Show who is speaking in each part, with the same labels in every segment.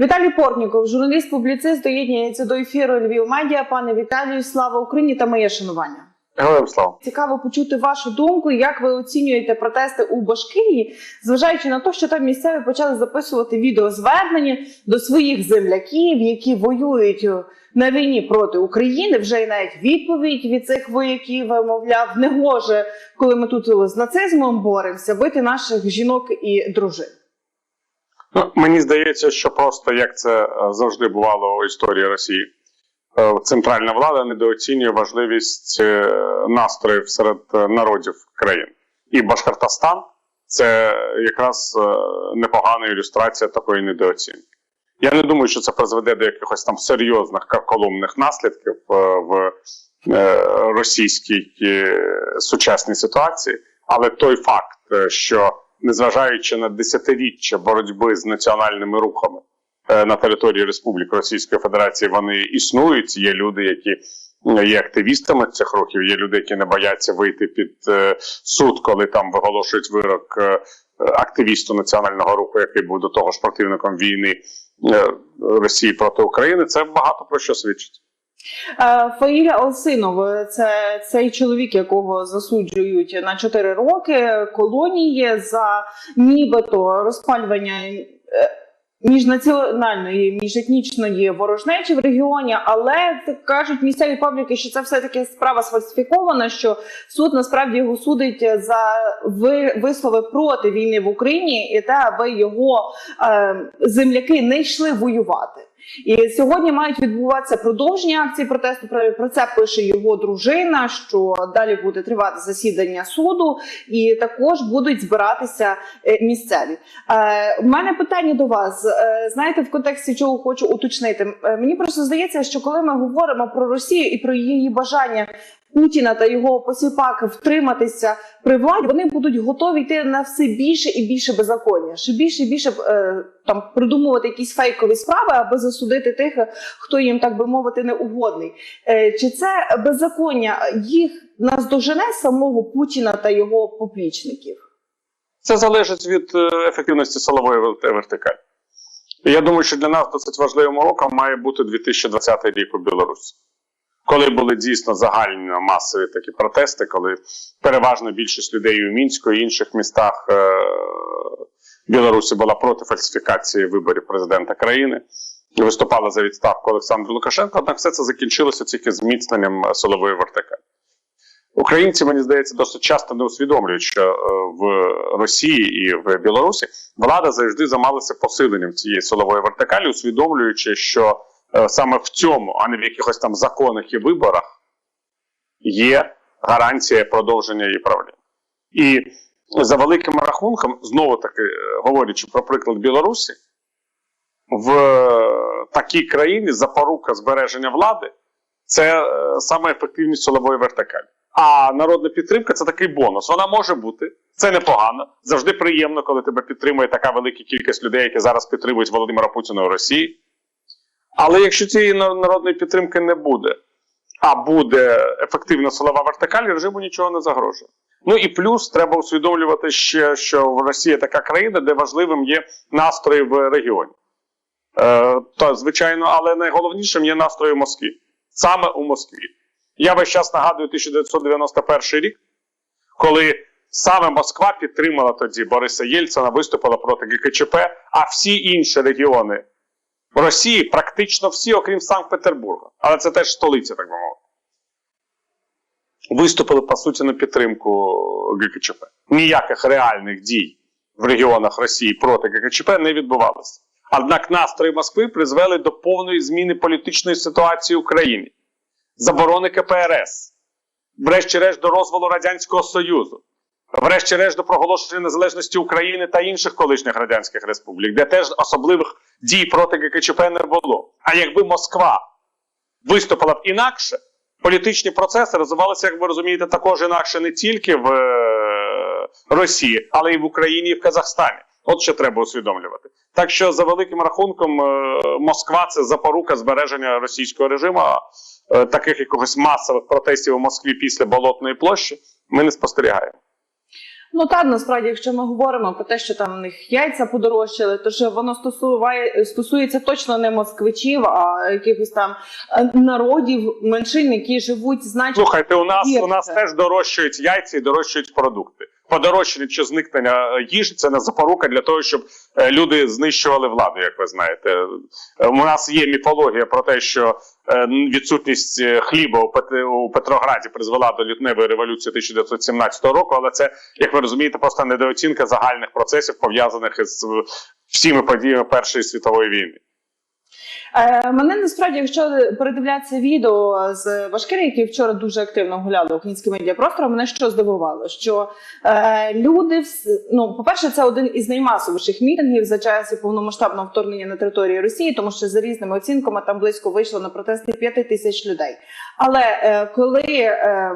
Speaker 1: Віталій Портніков, журналіст-публіцист, доєднується до ефіру Львів Медіа. Пане Віталію, слава Україні та моє шанування.
Speaker 2: Героям слава.
Speaker 1: Цікаво почути вашу думку, як ви оцінюєте протести у Башкирії, зважаючи на те, що там місцеві почали записувати відеозвернення до своїх земляків, які воюють на війні проти України. Вже й навіть відповідь від цих вояків мовляв, не гоже, коли ми тут з нацизмом боремося, бити наших жінок і дружин.
Speaker 2: Ну, мені здається, що просто як це е, завжди бувало у історії Росії, е, центральна влада недооцінює важливість е, настроїв серед народів країн. І Башкортостан це якраз непогана ілюстрація такої недооцінки. Я не думаю, що це призведе до якихось там серйозних карколомних наслідків в російській сучасній ситуації, але той факт, що незважаючи на десятиріччя боротьби з національними рухами е, на території Республіки Російської Федерації, вони існують. Є люди, які е, є активістами цих рухів, є люди, які не бояться вийти під е, суд, коли там виголошують вирок активісту національного руху, який був до того ж противником війни Росії проти України. Це багато про що свідчить.
Speaker 1: Е, Фаїля Олсинов, це цей чоловік, якого засуджують на 4 роки колонії за нібито розпалювання е, міжнаціональної, міжетнічної ворожнечі в регіоні, але кажуть місцеві пабліки, що це все таки справа сфальсифікована. Що суд насправді його судить за ви- вислови проти війни в Україні і те, аби його е, земляки не йшли воювати. І сьогодні мають відбуватися продовження акції протесту. Про, це пише його дружина. Що далі буде тривати засідання суду, і також будуть збиратися е, місцеві. Е, у мене питання до вас. Е, знаєте, в контексті чого хочу уточнити. Е, мені просто здається, що коли ми говоримо про Росію і про її бажання. Путіна та його посіпак втриматися при владі, вони будуть готові йти на все більше і більше беззаконня, ще більше і більше е, там придумувати якісь фейкові справи, аби засудити тих, хто їм так би мовити не угодний. Е, чи це беззаконня їх наздожене самого Путіна та його поплічників?
Speaker 2: Це залежить від е, ефективності силової вертикалі. Я думаю, що для нас досить важливим уроком має бути 2020 рік у Білорусі. Коли були дійсно загальні масові такі протести, коли переважно більшість людей у Мінську і інших містах е- Білорусі була проти фальсифікації виборів президента країни, і виступала за відставку Олександру Лукашенко, однак все це закінчилося тільки зміцненням силової вертикалі. Українці, мені здається, досить часто не усвідомлюють, що е, в Росії і в Білорусі влада завжди займалася посиленням цієї силової вертикалі, усвідомлюючи, що саме в цьому, а не в якихось там законах і виборах, є гарантія продовження її правління. І за великим рахунком, знову таки е, говорячи про приклад Білорусі, в е, такій країні запорука збереження влади це е, саме ефективність силової вертикалі. А народна підтримка це такий бонус. Вона може бути, це непогано. Завжди приємно, коли тебе підтримує така велика кількість людей, які зараз підтримують Володимира Путіна у Росії. Але якщо цієї народної підтримки не буде, а буде ефективна силова вертикаль, режиму нічого не загрожує. Ну і плюс треба усвідомлювати ще, що в Росії така країна, де важливим є настрої в регіоні. Е, то, звичайно, але найголовнішим є настрої в Москві. Саме у Москві. Я весь час нагадую 1991 рік, коли саме Москва підтримала тоді Бориса Єльцина, виступила проти ГКЧП, а всі інші регіони Росії, практично всі, окрім Санкт-Петербурга, але це теж столиця, так би мовити, виступили по суті на підтримку ГКЧП. Ніяких реальних дій в регіонах Росії проти ГКЧП не відбувалося. Однак настрої Москви призвели до повної зміни політичної ситуації в Україні, заборони КПРС, врешті-решт до розвалу Радянського Союзу, врешті-решт до проголошення незалежності України та інших колишніх радянських республік, де теж особливих дій проти ГКЧП не було. А якби Москва виступила б інакше, політичні процеси розвивалися, як ви розумієте, також інакше не тільки в е, Росії, але й в Україні і в Казахстані. От що треба усвідомлювати. Так що, за великим рахунком, е, Москва це запорука збереження російського режиму. А е, таких якогось масових протестів у Москві після Болотної площі ми не спостерігаємо.
Speaker 1: Ну так, насправді, якщо ми говоримо про те, що там у них яйця подорожчали, то що воно стосує, стосується точно не москвичів, а якихось там е, народів, меншин, які живуть значно.
Speaker 2: Слухайте, у нас
Speaker 1: Вірте.
Speaker 2: у нас теж дорожчають яйця і дорожчають продукти. Подорожчання чи зникнення е, їжі це не запорука для того, щоб е, люди знищували владу, як ви знаєте. У нас є міфологія про те, що відсутність е, хліба у Пет- у Петрограді призвела до лютневої революції 1917 року, але це, як ви розумієте, просто недооцінка загальних процесів пов'язаних е, всіми подіями Першої світової війни.
Speaker 1: Е, мене насправді, якщо передивлятися відео з Башкирії, які вчора дуже активно гуляли українським медіапростором, мене що здивувало, що е, люди ну, по-перше, це один із наймасовіших мітингів за часів повномасштабного вторгнення на території Росії, тому що за різними оцінками там близько вийшло на протести 5 тисяч людей. Але е, коли е,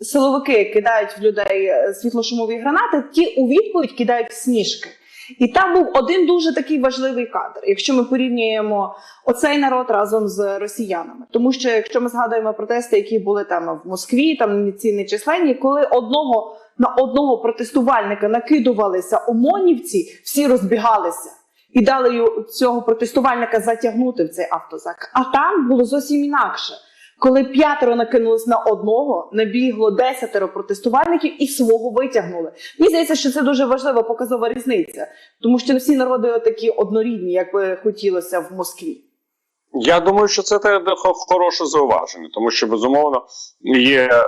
Speaker 1: силовики кидають в людей е, світлошумові гранати, ті у відповідь кидають сніжки. І там був один дуже такий важливий кадр, якщо ми порівнюємо оцей народ разом з росіянами. Тому що якщо ми згадуємо протести, які були там в Москві, там ці нечисленні, коли одного на одного протестувальника накидувалися ОМОНівці, всі розбігалися. І дали цього протестувальника затягнути в цей автозак. А там було зовсім інакше. Коли п'ятеро накинулись на одного, набігло десятеро протестувальників і свого витягнули. Мені здається, що це дуже важлива показова різниця, тому що не всі народи такі однорідні, як би хотілося в Москві.
Speaker 2: Я думаю, що це хороше зауваження, тому що безумовно є е,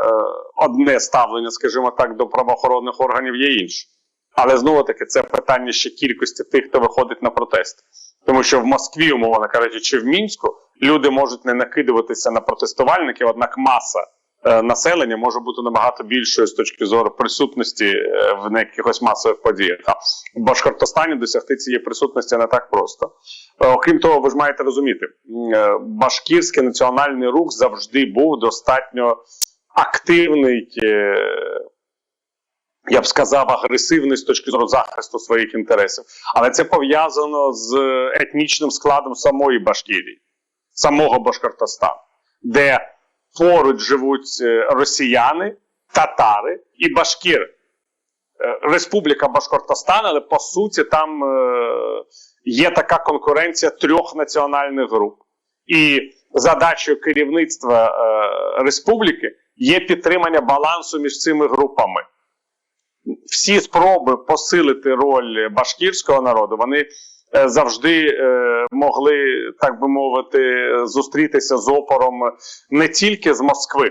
Speaker 2: одне ставлення, скажімо так, до правоохоронних органів, є інше. Але знову таки це питання ще кількості тих, хто виходить на протести. Тому що в Москві, умовно кажучи, чи в мінську люди можуть не накидуватися на протестувальників, однак маса е, населення може бути набагато більшою з точки зору присутності е, в якихось масових подіях. А в Башкортостані досягти цієї присутності не так просто. Е, Окрім того, ви ж маєте розуміти, е, башкірський національний рух завжди був достатньо активний, я б сказав, агресивний з точки зору захисту своїх інтересів. Але це пов'язано з етнічним складом самої Башкірії, самого Башкортостану, де поруч живуть е, росіяни, татари і башкіри. Е, Республіка Башкортостан, але по суті там е, є така конкуренція трьох національних груп. І задачею керівництва республіки є підтримання балансу між цими групами. Всі спроби посилити роль башкірського народу, вони завжди е, могли, так би мовити, зустрітися з опором не тільки з Москви,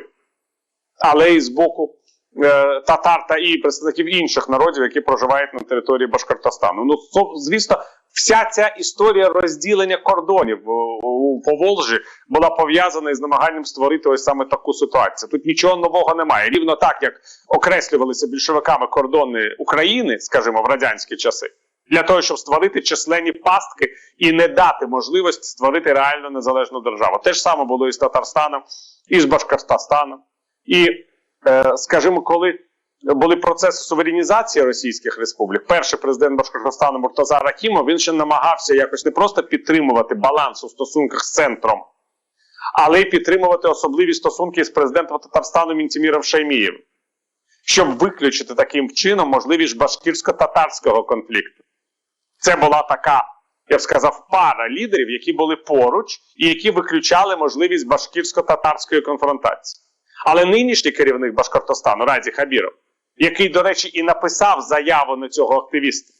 Speaker 2: але й з боку е, татар та і представників інших народів, які проживають на території Башкортостану. Ну, звісно, вся ця історія розділення кордонів у Поволжі була пов'язана із намаганням створити ось саме таку ситуацію. Тут нічого нового немає. Рівно так, як окреслювалися більшовиками кордони України, скажімо, в радянські часи. Для того щоб створити численні пастки і не дати можливості створити реально незалежну державу. Те ж саме було і з Татарстаном, і з Башкортостаном. І, е, скажімо, коли були процеси суверенізації російських республік, перший президент Башкортостану Муртаза Рахімов, він ще намагався якось не просто підтримувати баланс у стосунках з центром, але й підтримувати особливі стосунки з президентом Татарстану Мінтіміром Шаймієвим, щоб виключити таким чином можливість башкірсько-татарського конфлікту. Це була така, я б сказав, пара лідерів, які були поруч і які виключали можливість башкірсько-татарської конфронтації. Але нинішній керівник Башкортостану Раді Хабіров, який, до речі, і написав заяву на цього активіста,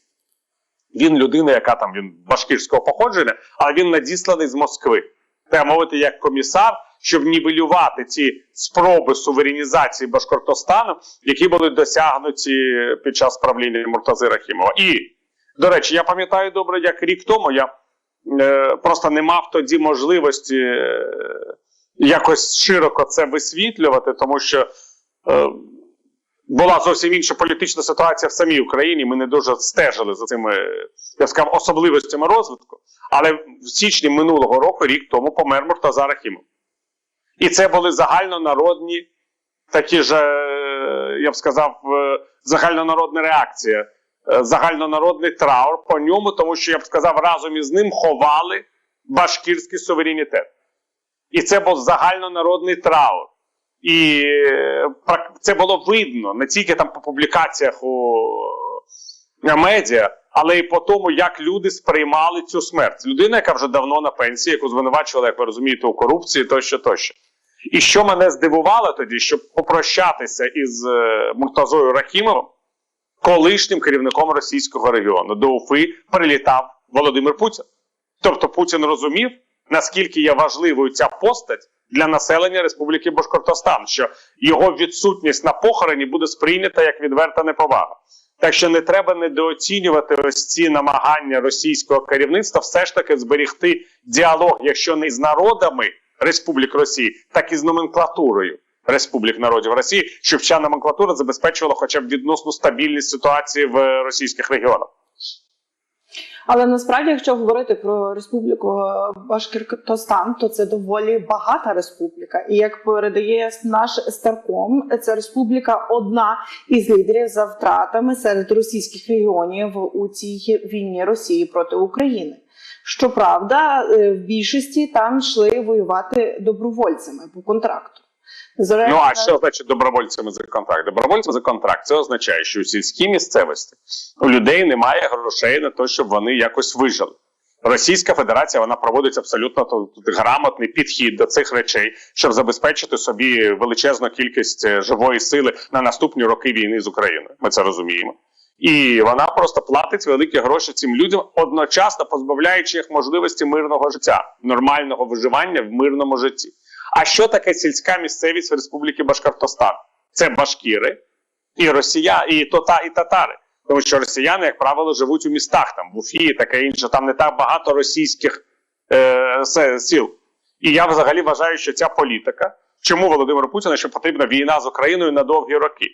Speaker 2: він людина, яка там він башкірського походження, але він надісланий з Москви. Треба мовити, як комісар, щоб нівелювати ці спроби суверенізації Башкортостану, які були досягнуті під час правління Муртази Рахімова. І, до речі, я пам'ятаю добре, як рік тому я е, просто не мав тоді можливості е, якось широко це висвітлювати, тому що. Е, була зовсім інша політична ситуація в самій Україні. Ми не дуже стежили за цими я сказав, особливостями розвитку. Але в січні минулого року, рік тому, помер Муртаза Рахімов. І це були загальнонародні, такі ж, е, я б сказав, е, загальнонародна реакція, загальнонародний траур по ньому, тому що я б сказав, разом із ним ховали башкірський суверенітет. І це був загальнонародний траур. І е, це було видно не тільки там по публікаціях у е, медіа, але й по тому, як люди сприймали цю смерть. Людина, яка вже давно на пенсії, яку звинувачували, як ви розумієте, у корупції, тощо, тощо. І що мене здивувало тоді, щоб попрощатися із е, Муртазою Рахімовим, колишнім керівником російського регіону до Уфи прилітав Володимир Путін. Тобто Путін розумів, наскільки є важливою ця постать для населення Республіки Башкортостан, що його відсутність на похороні буде сприйнята як відверта неповага. Так що не треба недооцінювати ось ці намагання російського керівництва все ж таки зберігти діалог, якщо не з народами Республік Росії, так і з номенклатурою Республік Народів Росії, щоб ця номенклатура забезпечувала хоча б відносну стабільність ситуації в російських регіонах.
Speaker 1: Але насправді, якщо говорити про республіку Башкортостан, то це доволі багата республіка. І як передає наш Старком, це республіка одна із лідерів за втратами серед російських регіонів у цій війні Росії проти України. Щоправда, е, в більшості там йшли воювати добровольцями по контракту.
Speaker 2: Ну а що значить добровольцями за контракт? Добровольцями за контракт це означає, що у сільській місцевості у людей немає грошей на те, щоб вони якось вижили. Російська Федерація вона проводить абсолютно тут грамотний підхід до цих речей, щоб забезпечити собі величезну кількість е, живої сили на наступні роки війни з Україною. Ми це розуміємо. І вона просто платить великі гроші цим людям, одночасно позбавляючи їх можливості мирного життя, нормального виживання в мирному житті. А що таке сільська місцевість Республіки Башкортостан? Це башкіри і росія, і тота, і татари. Тому що росіяни, як правило, живуть у містах, там в Уфі таке інше. Там не так багато російських е, сіл. І я взагалі вважаю, що ця політика, чому Володимиру Путіну, що потрібна війна з Україною на довгі роки,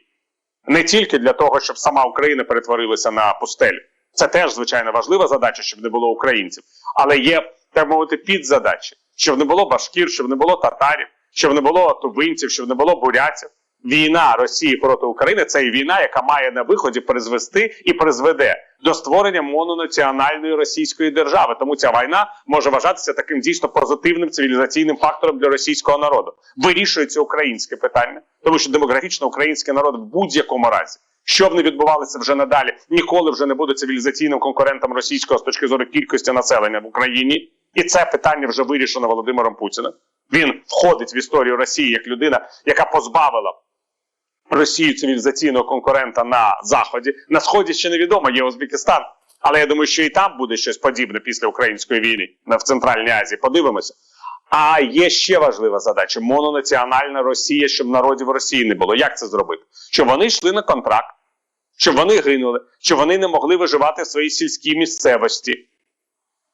Speaker 2: не тільки для того, щоб сама Україна перетворилася на пустелю. Це теж звичайно важлива задача, щоб не було українців, але є так мовити підзадачі, щоб не було башкір, щоб не було татарів, щоб не було тувинців, щоб не було бурятів. Війна Росії проти України це війна, яка має на виході призвести і призведе до створення мононаціональної російської держави. Тому ця війна може вважатися таким дійсно позитивним цивілізаційним фактором для російського народу. Вирішується українське питання, тому що демографічно український народ в будь-якому разі. Що б не відбувалося вже надалі, ніколи вже не буде цивілізаційним конкурентом російського з точки зору кількості населення в Україні, і це питання вже вирішено Володимиром Путіним. Він входить в історію Росії як людина, яка позбавила Росію цивілізаційного конкурента на заході. На сході ще невідомо, є Узбекистан. Але я думаю, що і там буде щось подібне після української війни в Центральній Азії. Подивимося. А є ще важлива задача: мононаціональна Росія, щоб народів Росії не було. Як це зробити? Щоб вони йшли на контракт, щоб вони гинули, щоб вони не могли виживати в своїй сільській місцевості.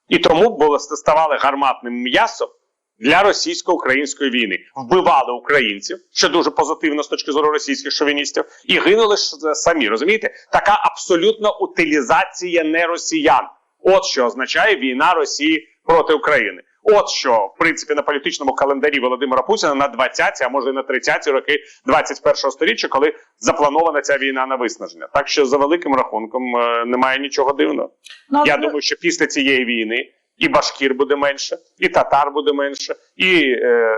Speaker 2: І тому було ставали гарматним м'ясом для російсько-української війни. Вбивали українців, що дуже позитивно з точки зору російських шовіністів, і гинули ж самі. Розумієте? Така абсолютна утилізація не росіян. От що означає війна Росії проти України. От що, в принципі, на політичному календарі Володимира Путіна на 20-ті, а може і на 30-ті роки 21-го сторіччя, коли запланована ця війна на виснаження. Так що за великим рахунком е, немає нічого дивного.
Speaker 1: ну,
Speaker 2: Я
Speaker 1: але-
Speaker 2: думаю, що після цієї війни і башкір буде менше, і татар буде менше, і е,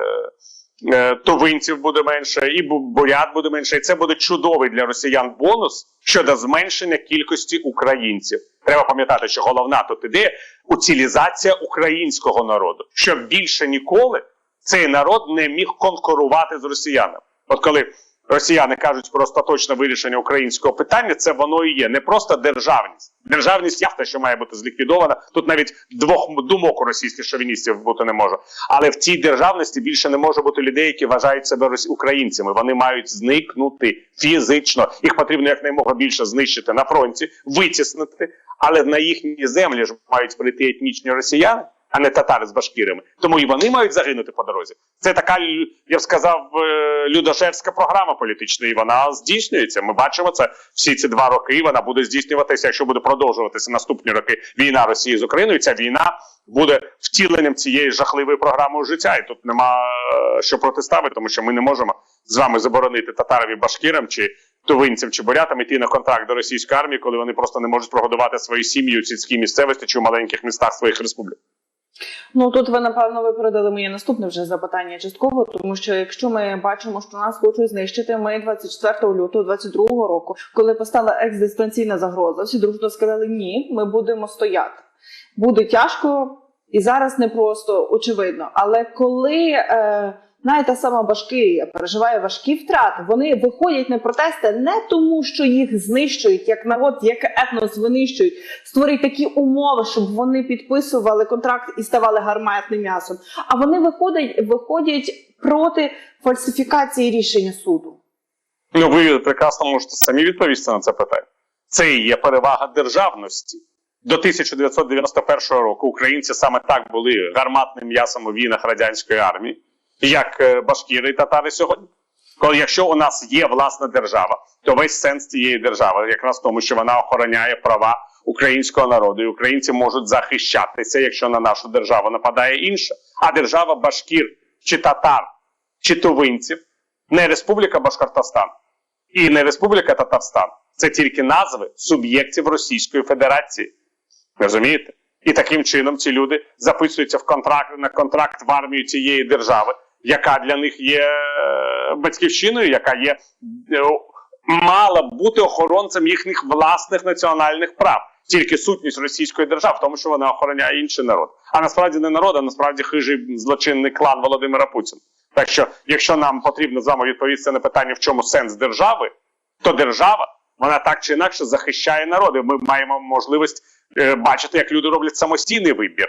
Speaker 2: тувинців буде менше, і бурят буде менше. І це буде чудовий для росіян бонус щодо зменшення кількості українців. Треба пам'ятати, що головна тут ідея утилізація українського народу, щоб більше ніколи цей народ не міг конкурувати з росіянами. От коли росіяни кажуть про остаточне вирішення українського питання, це воно і є не просто державність. Державність явно, що має бути зліквідована. Тут навіть двох думок у російських шовіністів бути не може. Але в цій державності більше не може бути людей, які вважають себе українцями. Вони мають зникнути фізично. Їх потрібно якнаймога більше знищити на фронті, витіснити. Але на їхні землі ж мають прийти етнічні росіяни, а не татари з башкірами. Тому і вони мають загинути по дорозі. Це така, я б сказав, е, людожерська програма політична, і вона здійснюється. Ми бачимо це всі ці два роки. Вона буде здійснюватися, якщо буде продовжуватися наступні роки війна Росії з Україною. Ця війна буде втіленням цієї жахливої програми життя. І тут нема е, що протиставити, тому що ми не можемо з вами заборонити татарам і башкірам чи тувинцям чи бурятам йти на контракт до російської армії, коли вони просто не можуть прогодувати свої сім'ї у сільській місцевості чи у маленьких містах своїх республік.
Speaker 1: Ну тут ви напевно випередили моє наступне вже запитання частково, тому що якщо ми бачимо, що нас хочуть знищити, ми 24 лютого 22 року, коли постала екзистенційна загроза, всі дружно сказали ні, ми будемо стояти. Буде тяжко і зараз не просто очевидно. Але коли е, навіть та сама Башкирія переживає важкі втрати, вони виходять на протести не тому, що їх знищують як народ, як етнос винищують, створюють такі умови, щоб вони підписували контракт і ставали гарматним м'ясом. А вони виходять, виходять проти фальсифікації рішення суду.
Speaker 2: Ну, ви прекрасно можете самі відповісти на це питання. Це і є перевага державності. До 1991 року українці саме так були гарматним м'ясом у війнах радянської армії, як е, башкіри і татари сьогодні. Коли якщо у нас є власна держава, то весь сенс цієї держави якраз в тому, що вона охороняє права українського народу, і українці можуть захищатися, якщо на нашу державу нападає інша. А держава башкір чи татар чи тувинців не Республіка Башкортостан і не Республіка Татарстан. Це тільки назви суб'єктів Російської Федерації. Розумієте? І таким чином ці люди записуються в контракт на контракт в армію цієї держави, яка для них є е, батьківщиною, яка є е, мала бути охоронцем їхніх власних національних прав. Тільки сутність російської держави тому, що вона охороняє інший народ. А насправді не народ, а насправді хижий злочинний клан Володимира Путіна. Так що, якщо нам потрібно з вами відповісти на питання, в чому сенс держави, то держава вона так чи інакше захищає народи. Ми маємо можливість е, бачити, як люди роблять самостійний вибір,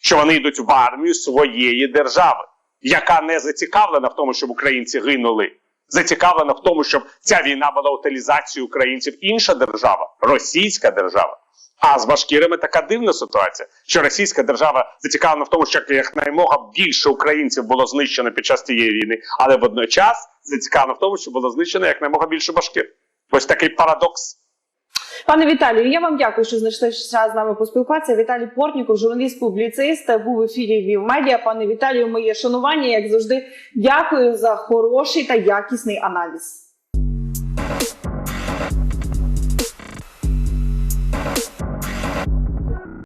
Speaker 2: що вони йдуть в армію своєї держави, яка не зацікавлена в тому, щоб українці гинули. Зацікавлена в тому, щоб ця війна була утилізацією українців. Інша держава, російська держава. А з башкірами така дивна ситуація, що російська держава зацікавлена в тому, щоб якнаймога більше українців було знищено під час цієї війни, але водночас зацікавлена в тому, щоб було знищено якнаймога більше башкир. Ось такий парадокс.
Speaker 1: Пане Віталію, я вам дякую, що знайшли час з нами поспілкуватися. Віталій Портніков, журналіст-публіцист, був в ефірі Вів Медіа. Пане Віталію, моє шанування, як завжди, дякую за хороший та якісний аналіз.